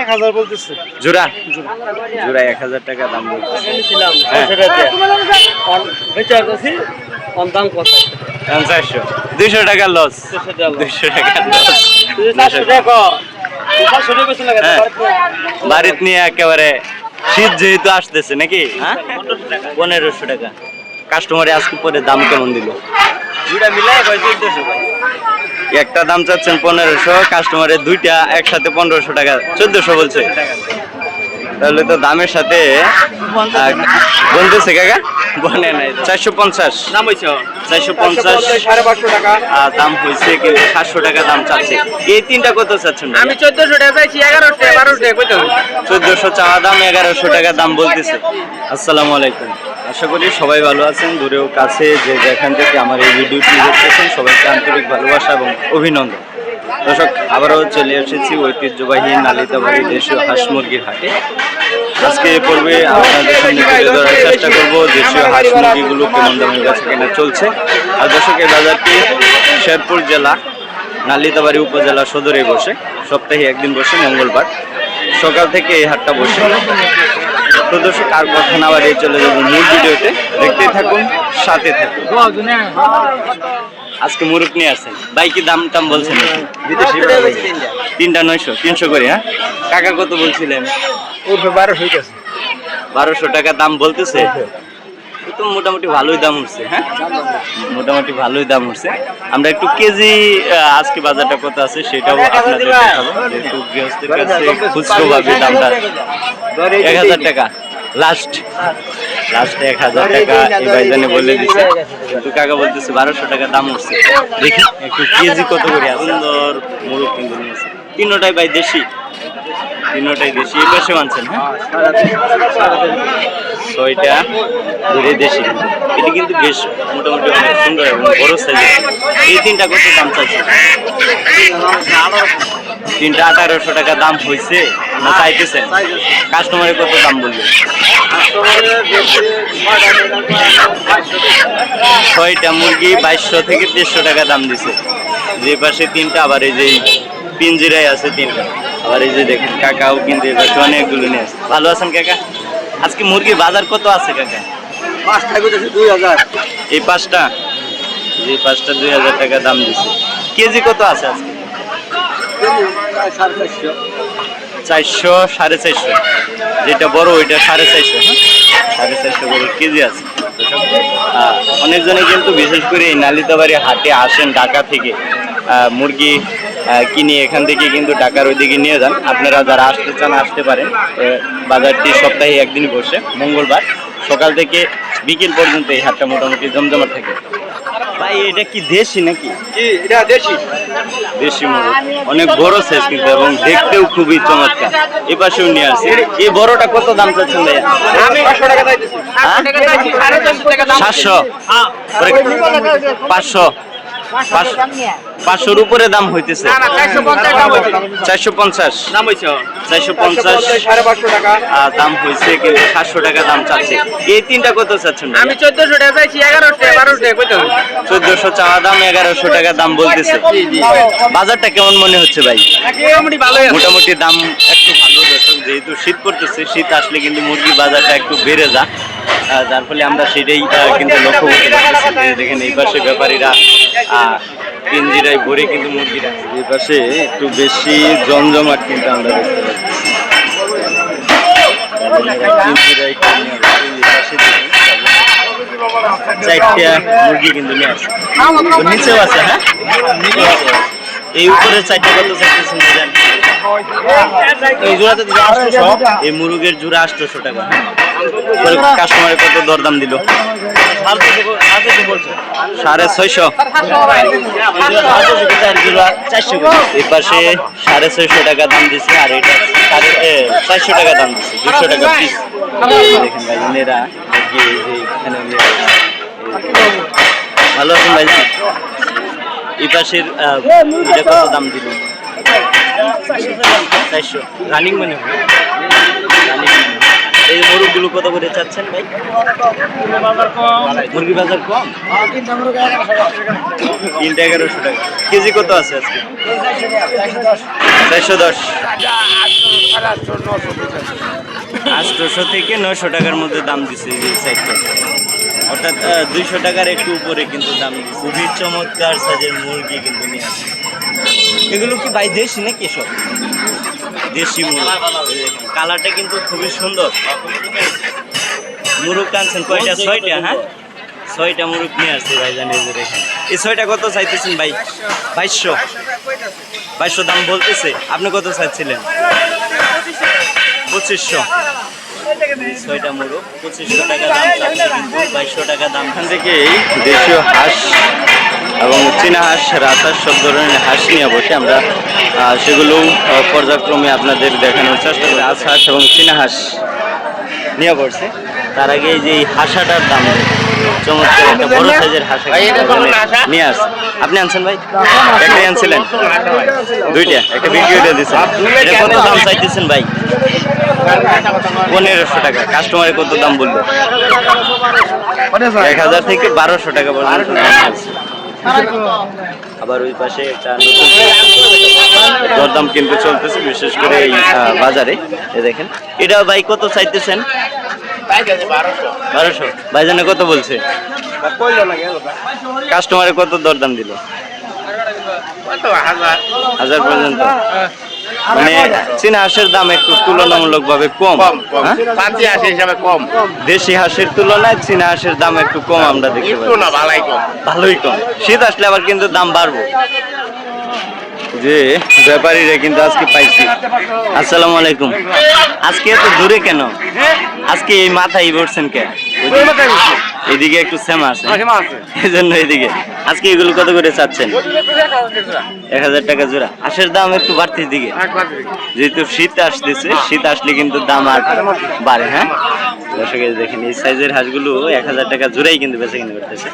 এক হাজার বলতেছে। জোড়া? জোড়া। এক হাজার টাকা দাম বলতেছে। হ্যাঁ। বেঁচে দাম কত দুইশো টাকা লস দুইশো টাকা হ্যাঁ। বাড়িতে নিয়ে একেবারে শীত যেহেতু আসতেছে নাকি? হ্যাঁ? পনেরোশো টাকা। কাস্টমারে আজকে পরে দাম কেমন দিল? মিলাই চোদ্দশো। একটা দাম চাচ্ছেন পনেরোশো কাস্টমারের দুইটা একসাথে পনেরোশো টাকা চোদ্দশো বলছে। তাহলে তো দামের সাথে বলতেছে কাকা? বনে নাই। চারশো পঞ্চাশ। নাম হয়েছে চারশো পঞ্চাশ। সাড়ে পাঁচশো টাকা। আহ, দাম হয়েছে সাতশো টাকা দাম চাচ্ছে। এই তিনটা কত চাচ্ছেন আমি চোদ্দশো টাকা চাইছি এগারোশো টাকা বারোশো টাকা চোদ্দশো চাওয়া দাম এগারোশো টাকা দাম বলতেছে। আসসালামু আলাইকুম। আশা করি সবাই ভালো আছেন, দূরেও কাছে যে যেখান থেকে আমার এই ভিডিওটি দেখতেছেন, সবাইকে আন্তরিক ভালোবাসা এবং অভিনন্দন। দর্শক, আবারও চলে এসেছি ঐতিহ্যবাহী নালিতাবাড়ি দেশীয় হাঁস মুরগির হাটে। আজকে এ পর্বে আপনাদের সামনে তুলে ধরার চেষ্টা করব দেশীয় হাঁস মুরগিগুলো কেমন দামের কাছে কেনা চলছে। আর দর্শক, এই বাজারটি শেরপুর জেলা, নালিতাবাড়ি উপজেলা সদরে বসে। সপ্তাহে একদিন বসে, মঙ্গলবার। সকাল থেকে এই হাটটা বসে। তো দর্শক আর কথা না বাড়িয়ে চলে যাব মূল ভিডিওতে। দেখতেই থাকুন সাথে থাকুন। আজকে মুরুক নিয়ে আসছেন। ভাই কি দাম টাম বলছেন? তিনটা নয়শো তিনশো করে হ্যাঁ? কাকা কত বলছিলেন? বারোশো বারোশো টাকা দাম বলতেছে? তো মোটামুটি ভালোই দাম উঠছে হ্যাঁ? মোটামুটি ভালোই দাম উঠছে। আমরা একটু কেজি আজকে বাজারটা কত আছে সেটাও আপনাদের দেখাবো। যেহেতু গৃহস্থের কাছে খুচরো ভাবে দামটা এক হাজার টাকা। লাস্ট লাস্ট এক হাজার টাকা এই ভাইজানে বলে দিছে। কিন্তু কাকা বলতেছে বারোশো টাকা দাম উঠছে। দেখি। একটু কেজি কত করে সুন্দর মুরগ কিন্তু নিয়েছে তিনোটাই ভাই দেশি। তিনোটাই দেশি। এই পাশে মানছেন হ্যাঁ? ছয়টা ধরে দেশি। এটা কিন্তু বেশ মোটামুটি অনেক সুন্দর এবং বড় সাইজ এই তিনটা কত দাম চাইছে তিনটা আঠারোশো টাকা দাম হয়েছে না চাইতেছেন কাস্টমারের কত দাম বলবে ছয়টা মুরগি বাইশশো থেকে দেড়শো টাকা দাম দিছে। যে পাশে তিনটা আবার এই যে পিঞ্জিরাই আছে তিনটা। আবার এই যে দেখেন কাকাও কিন্তু এই পাশে অনেকগুলো নিয়ে আসছে। ভালো আছেন কাকা? আজকে মুরগির বাজার কত আছে কাকা? পাঁচটা দুই হাজার। এই পাঁচটা? যে পাঁচটা দুই হাজার টাকা দাম দিছে। কেজি কত আছে আজকে? চারশো সাড়ে চারশো। যেটা বড়, ওইটা সাড়ে চারশো হ্যাঁ? সাড়ে চারশো করে কেজি আছে। অনেকজনে কিন্তু বিশেষ করে নালিতাবাড়ি হাটে আসেন ঢাকা থেকে। মুরগি কিনে এখান থেকে কিন্তু ঢাকার ওইদিকে নিয়ে যান। আপনারা যারা আসতে চান, আসতে পারেন। বাজারটি সপ্তাহে একদিন বসে, মঙ্গলবার। সকাল থেকে বিকেল পর্যন্ত এই হাটটা মোটামুটি জমজমাট থাকে। ভাই এটা কি দেশি নাকি? কি এটা দেশি? দেশি মুরগ। অনেক বড় সাইজ কিন্তু এবং দেখতেও খুবই চমৎকার। এ পাশেও নিয়ে আসছে এই বড়টা কত দাম চাচ্ছেন ভাই আমি পাঁচশো টাকা চাইতেছি। হ্যাঁ? সাড়ে চারশো টাকা দাম সাতশো? পাঁচশো? পাঁচ- পাঁচশোর উপরে দাম হইতেছে। চারশো পঞ্চাশ দাম হয়েছে চারশো পঞ্চাশ। দাম সাতশো টাকা দাম চাচ্ছে। এই তিনটা কত চাচ্ছেন আমি চোদ্দশো টাকা চাইছি চোদ্দশো চাওয়া দাম এগারোশো টাকা দাম বলতেছে। বাজারটা কেমন মনে হচ্ছে ভাই? মোটামুটি ভালোই আছে। মোটামুটি দাম একটু ভালো দর্শক যেহেতু শীত পড়তেছে শীত আসলে কিন্তু মুরগির বাজারটা একটু বেড়ে যায় যার ফলে আমরা সেটাই কিন্তু লক্ষ্য করতে পারতেছি দেখেন এই পাশে ব্যাপারীরা পিঞ্জিরায় ভরে কিন্তু মুরগিরা এই পাশে একটু বেশি জমজমাট কিন্তু আমরা দেখতে পাচ্ছি। এই মুরগি কিন্তু আছে হ্যাঁ? এই উপরে এই মুরগের জোড়া আটশোশো টাকা। কাস্টমারের কত দরদাম দিল? সাড়ে ছয়শো। এই পাশে সাড়ে ছয়শো টাকা দাম দিছে আর এটা সাড়ে চারশো টাকা দাম দিছে দুশো টাকা পিস দেখেন ভাই। ভালো আছেন ভাই? এই পাশের এটা কত দাম দিল? চারশো। রানিং? মানে। এই মুরগগুলো কত করে চাচ্ছেন ভাই? মুরগি বাজার কম? তিনটা এগারোশো টাকা। কেজি কত আছে আজকে? চারশো দশ। নশো আটশোশো থেকে নয়শো টাকার মধ্যে দাম দিচ্ছে এই সাইডটা অর্থাৎ দুইশো টাকার একটু উপরে কিন্তু দাম খুবই চমৎকার সাইজের মুরগি কিন্তু নিয়ে আসে এগুলো কি ভাই দেশি নাকি সব দেশি মুরগি। কালারটা কিন্তু খুবই সুন্দর। মুরগ টানছেন কয়টা? ছয়টা হ্যাঁ? ছয়টা মুরগ নিয়ে আসছে ভাই জানি যে দেখেন। এই ছয়টা কত চাইতেছেন ভাই? বাইশশো। বাইশশো দাম বলতেছে। আপনি কত চাইছিলেন? পঁচিশশো। ছয়টা মুরগ পঁচিশশো টাকা দাম চাচ্ছে কিন্তু বাইশশো টাকা দাম। থেকে থেকেই দেশীয় হাঁস। এবং চীনা হাঁস রাজহাঁস সব ধরনের হাঁস নিয়ে বসে আমরা সেগুলো পর্যায়ক্রমে আপনাদের দেখানোর চেষ্টা করি। রাজহাঁস এবং চীনা হাঁস নিয়ে পড়ছে তার আগে এই যে এই হাঁসাটার দাম চমৎকার একটা বড় সাইজের হাঁসা হাঁসা? নিয়ে আসছে। আপনি আনছেন ভাই? একটাই আনছিলেন? দুইটা। একটা ভিডিওটা দিচ্ছেন এটা কত দাম চাইতেছেন ভাই? পনেরোশো টাকা। কাস্টমারে কত দাম বলল? এক হাজার থেকে বারোশো টাকা পর্যন্ত। আবার ওই পাশে একটা দরদাম কিন্তু চলতেছে বিশেষ করে এই বাজারে। দেখেন এটা ভাই কত চাইতেছেন? বারোশো। ভাইজানে কত বলছে? কাস্টমারে কত দরদাম দিল? হাজার। হাজার পর্যন্ত। মানে চীনা হাঁসের দাম একটু তুলনামূলক ভাবে কম হ্যাঁ? হিসাবে কম। দেশি হাঁসের তুলনায় চীনা হাঁসের দাম একটু কম আমরা দেখতে একটু পাই না ভালাই কম। ভালোই কম। শীত আসলে আবার কিন্তু দাম বাড়বো। যে ব্যাপারীরা কিন্তু আজকে পাইছি। আসসালামু আলাইকুম। আজকে এত দূরে কেন? আজকে এই মাথায় বসছেন কেন এদিকে একটু সেমা আছে। এই জন্য এদিকে। আজকে এগুলো কত করে চাচ্ছেন? এক হাজার টাকা জোড়া। হাঁসের দাম একটু বাড়তির দিকে। যেহেতু শীত আসতেছে শীত আসলে কিন্তু দাম আর বাড়ে হ্যাঁ? দর্শক দেখেন এই সাইজের হাঁসগুলো এক হাজার টাকা জোড়াই কিন্তু বেচা কিনে করতেছে।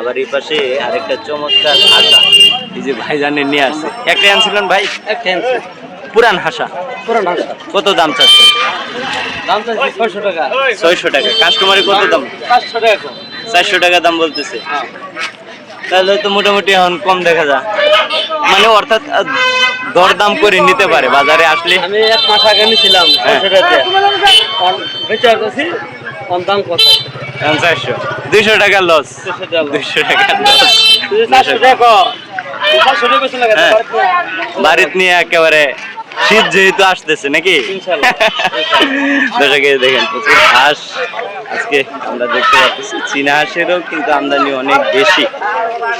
আবার এই পাশে আরেকটা চমৎকার হাঁসা এই যে ভাইজানের নিয়ে আসছে। একটা আনছিলেন ভাই? পুরান হাঁসা। পুরান হাঁস। কত দাম চাচ্ছে দাম ছয়শো টাকা। ছয়শো টাকা। কাস্টমারে কত দাম? টাকা চারশো টাকা দাম বলতেছে। তাহলে তো মোটামুটি এখন কম দেখা যায়। মানে অর্থাৎ দরদাম করে নিতে পারে বাজারে আসলে। আমি এক মাস আগে নিয়েছিলাম হ্যাঁ। ছয়শো টাকা। বেচে করছি কম দাম কত? চারশো। দুইশো টাকা লস। দুইশো টাকা লস। চারশো হ্যাঁ। বাড়িতে নিয়ে একেবারে শীত যেহেতু আসতেছে নাকি। দর্শক দেখেন প্রচুর হাঁস আজকে আমরা দেখতে পাচ্ছি। চীনা হাঁসেরও কিন্তু আমদানি অনেক বেশি।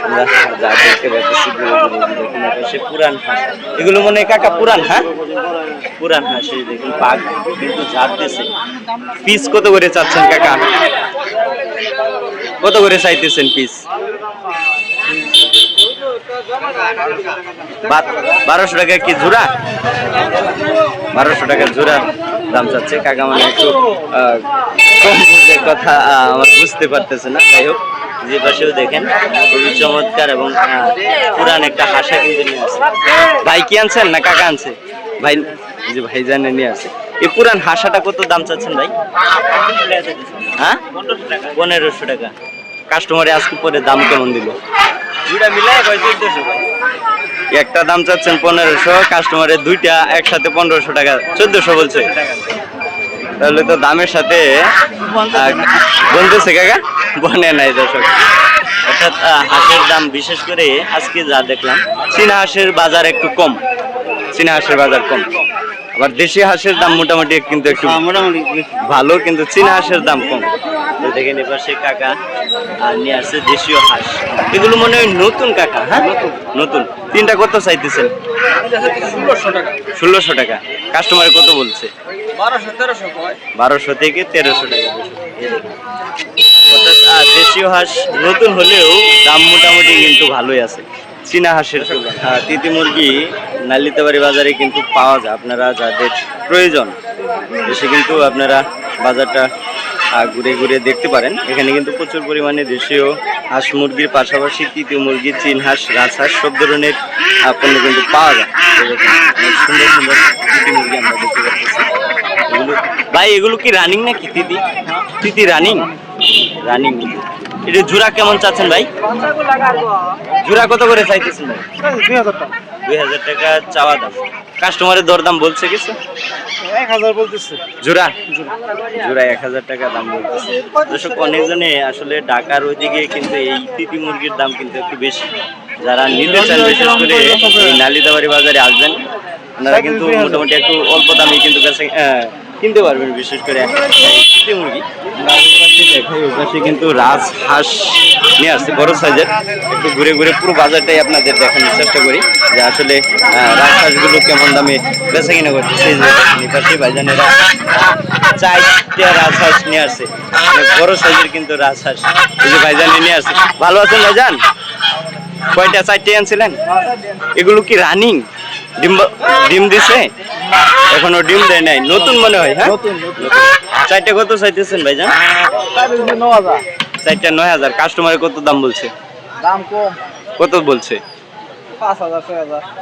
আমরা যা দেখতে পাচ্ছি দেখুন সে পুরান হাঁস। এগুলো মনে হয় কাকা পুরান হ্যাঁ? পুরান হাঁস এই দেখুন পাক কিন্তু ঝাড়তেছে। পিস কত করে চাচ্ছেন কাকা? কত করে চাইতেছেন পিস? বারোশো টাকা কি জোড়া বারোশো টাকা জোড়া দাম চাচ্ছে। কাকা মানে একটু কথা আমার বুঝতে পারতেছে না। যাই হোক, যে পাশেও দেখেন, খুবই চমৎকার এবং পুরান একটা হাসা কিন্তু নিয়ে আসে ভাই কি আনছেন না কাকা আনছে? ভাই, যে ভাই জানে নিয়ে আসে এই পুরান হাসাটা কত দাম চাচ্ছেন ভাই? হ্যাঁ? পনেরোশো টাকা। কাস্টমারে আজকে পরে দাম কেমন দিল? দুইটা মিলাই ভাই চোদ্দশো একটা দাম চাচ্ছেন পনেরোশো কাস্টমারের দুইটা একসাথে পনেরোশো টাকা, চোদ্দশো বলছে। তাহলে তো দামের সাথে বলতেছে কাকা? বনে নাই দর্শক। অর্থাৎ হাঁসের দাম বিশেষ করে আজকে যা দেখলাম, চীনা হাঁসের বাজার একটু কম। চীনা হাঁসের বাজার কম। আবার দেশি হাঁসের দাম মোটামুটি কিন্তু একটু মোটামুটি ভালো কিন্তু চীনা হাঁসের দাম কম। তো দেখেন এবার সে কাকা আর নিয়ে আসছে দেশীয় হাঁস। এগুলো মনে হয় নতুন কাকা হ্যাঁ? নতুন। তিনটা কত চাইতেছেন? ষোলোশো টাকা। কাস্টমার কত বলছে? বারোশো থেকে তেরোশো টাকা। অর্থাৎ দেশীয় হাঁস নতুন হলেও দাম মোটামুটি কিন্তু ভালোই আছে। চীনা হাঁসের। আহ, তিতি মুরগি নালিতাবাড়ি বাজারে কিন্তু পাওয়া যায়। আপনারা যাদের প্রয়োজন এসে কিন্তু আপনারা বাজারটা ঘুরে ঘুরে দেখতে পারেন। এখানে কিন্তু প্রচুর পরিমাণে দেশীয় হাঁস মুরগির পাশাপাশি তৃতীয় মুরগি চীন হাঁস রাজহাঁস সব ধরনের পণ্য কিন্তু পাওয়া যায়। সুন্দর সুন্দর তিতি মুরগি আমরা দেখতে পাচ্ছি। ভাই এগুলো কি রানিং নাকি তিতি? তিতি রানিং রানিং এটা জোড়া কেমন চাচ্ছেন ভাই? জোড়া কত করে চাইতেছেন ভাই? দুই হাজার টাকা চাওয়া দাম। কাস্টমারের দরদাম বলছে কিছু? আসলে ঢাকার ওইদিকে কিন্তু এই মুরগির দাম কিন্তু একটু বেশি। যারা এই বাজারে আসবেন আপনারা কিন্তু মোটামুটি একটু অল্প দামে কিন্তু কাছে কিনতে পারবেন বিশেষ করে মুরগি। দেখাই কিন্তু রাজহাঁস নিয়ে আসছে বড় সাইজের। একটু ঘুরে ঘুরে পুরো বাজারটাই আপনাদের দেখানোর চেষ্টা করি যে আসলে আহ, রাজহাঁসগুলো কেমন দামে বেচা কিনা করতেছে পাশে ভাইজানেরা চারটা রাজহাঁস নিয়ে আসছে। বড় সাইজের কিন্তু রাজহাঁস এই যে ভাইজানে নিয়ে আসছে। ভালো আছেন ভাইজান? কয়টা চারটে আনছিলেন? এগুলো কি রানিং? ডিম ডিম দিছে? এখনও ডিম দেয় নাই। নতুন মনে হয় হ্যাঁ? নতুন চারটে কত চাইতেছেন ভাইজান? চারটা নয় হাজার। কাস্টমারে কত দাম বলছে? দাম কম। কত বলছে?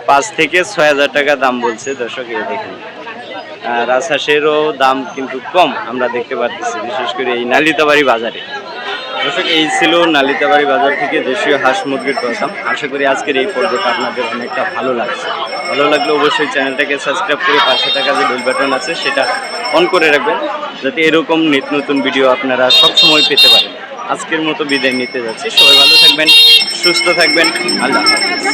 পাঁচ থেকে ছয় হাজার টাকা দাম বলছে দর্শক এই দেখুন। আর রাজহাঁসেরও দাম কিন্তু কম আমরা দেখতে পাচ্ছি বিশেষ করে এই নালিতাবাড়ি বাজারে। দর্শক, এই ছিল নালিতাবাড়ি বাজার থেকে দেশীয় হাঁস মুরগির দরদাম আশা করি আজকের এই পর্বটা আপনাদের অনেকটা ভালো লাগছে। ভালো লাগলে অবশ্যই চ্যানেলটাকে সাবস্ক্রাইব করে পাশে থাকা যে বেল বাটন আছে, সেটা অন করে রাখবেন, যাতে এরকম নিত্য নতুন ভিডিও আপনারা সবসময় পেতে পারেন। আজকের মতো বিদায় নিতে যাচ্ছি। সবাই ভালো থাকবেন, সুস্থ থাকবেন। আল্লাহ হাফিজ।